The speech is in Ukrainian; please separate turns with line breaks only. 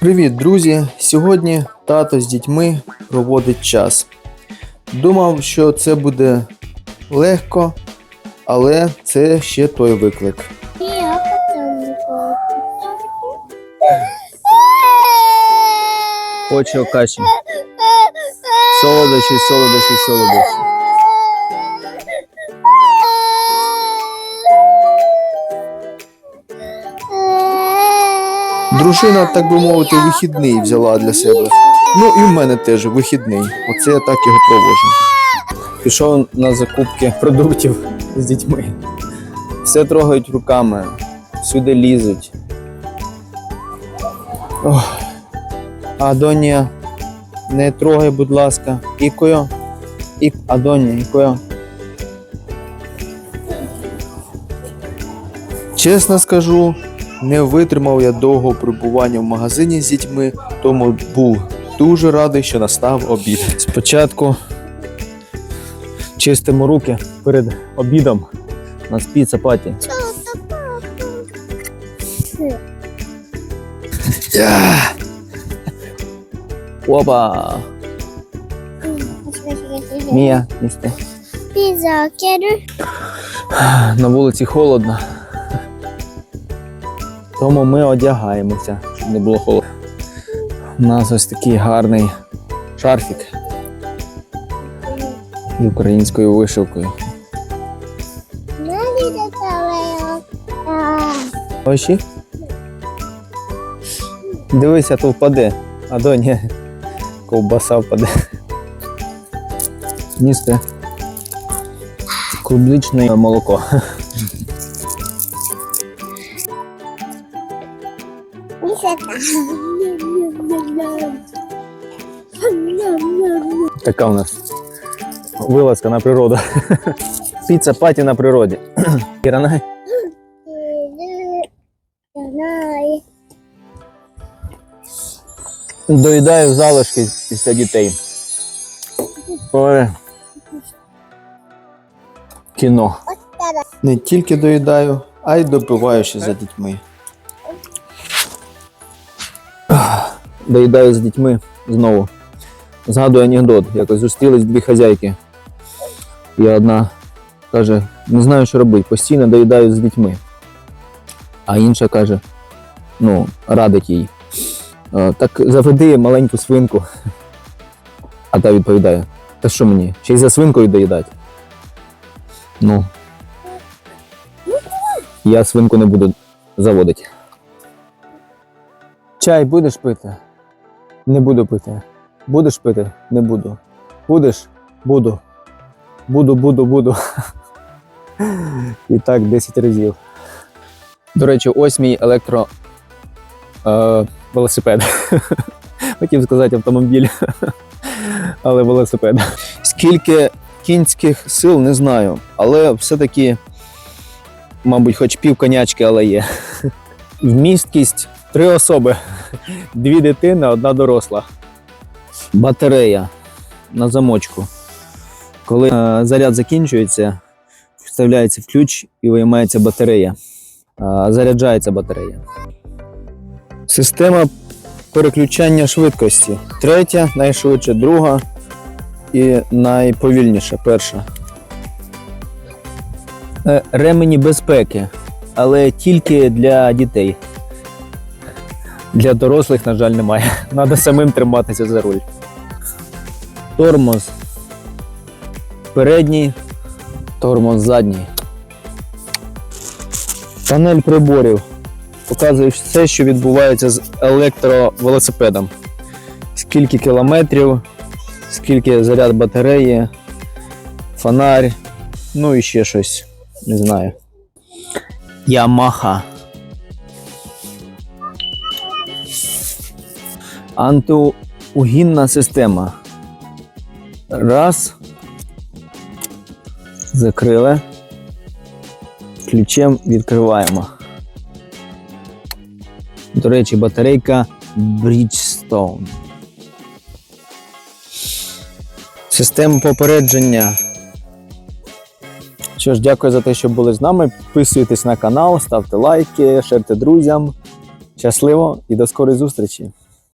Привіт, друзі! Сьогодні тато з дітьми проводить час. Думав, що це буде легко, але це ще той виклик.
Потом
каші. Солодощі, солодощі, солодощі. Дружина, так би мовити, вихідний взяла для себе. Ну і в мене теж вихідний. Оце я так його проводжу. Пішов на закупки продуктів з дітьми. Все трогають руками, всюди лізуть. Ох. Адонія, не трогай, будь ласка. Ікою. Ік... Адонія, ікою. Чесно скажу, не витримав я довгого перебування в магазині з дітьми, тому був дуже радий, що настав обід. Спочатку чистимо руки перед обідом. У нас піца паті. Опа! Мія, місте.
Пиза.
На вулиці холодно. Тому ми одягаємося, щоб не було холодно. У нас ось такий гарний шарфік з українською вишивкою.
Надо до того.
Ось. і. Дивися, то впаде. А до ні. Ковбаса впаде. Ністе. Клубничне молоко. Така у нас вилазка на природу. Піца паті на природі. Іранай. Доїдаю залишки після дітей. Ой. Кіно. Не тільки доїдаю, а й допиваю ще за дітьми. Доїдаю з дітьми знову. Згадую анекдот. Якось зустрілись дві хазяйки. І одна каже: не знаю, що робити, постійно доїдаю з дітьми. А інша каже: ну, радить їй. «Е, Так заведи маленьку свинку. А та відповідає: Та що мені? Ще й за свинкою доїдати? Ну. Я свинку не буду заводити. Чай будеш пити? Не буду пити. Будеш пити? Не буду. Будеш? Буду. Буду, буду, буду. І так 10 разів. До речі, ось мій електро е, велосипед. Хотів сказати автомобіль, але велосипед. Скільки кінських сил, не знаю, але все-таки, мабуть, хоч пів конячки, але є. Вмісткість три особи, дві дитини, одна доросла. Батарея на замочку. Коли е, заряд закінчується, вставляється в ключ і виймається батарея. Е, заряджається батарея. Система переключання швидкості. Третя, найшвидше, друга і найповільніша перша. Е, Ремені безпеки, але тільки для дітей. Для дорослих, на жаль, немає. Треба самим триматися за руль. Тормоз. Передній, тормоз задній. Панель приборів. Показує все, що відбувається з електровелосипедом. Скільки кілометрів, скільки заряд батареї, фонарь, ну і ще щось. Не знаю. Ямаха. Антиугінна система. Раз. Закрили. Ключем відкриваємо. До речі, батарейка Bridgestone. Система попередження. Що ж, дякую за те, що були з нами. Підписуйтесь на канал, ставте лайки, шерте друзям. Щасливо і до скорої зустрічі!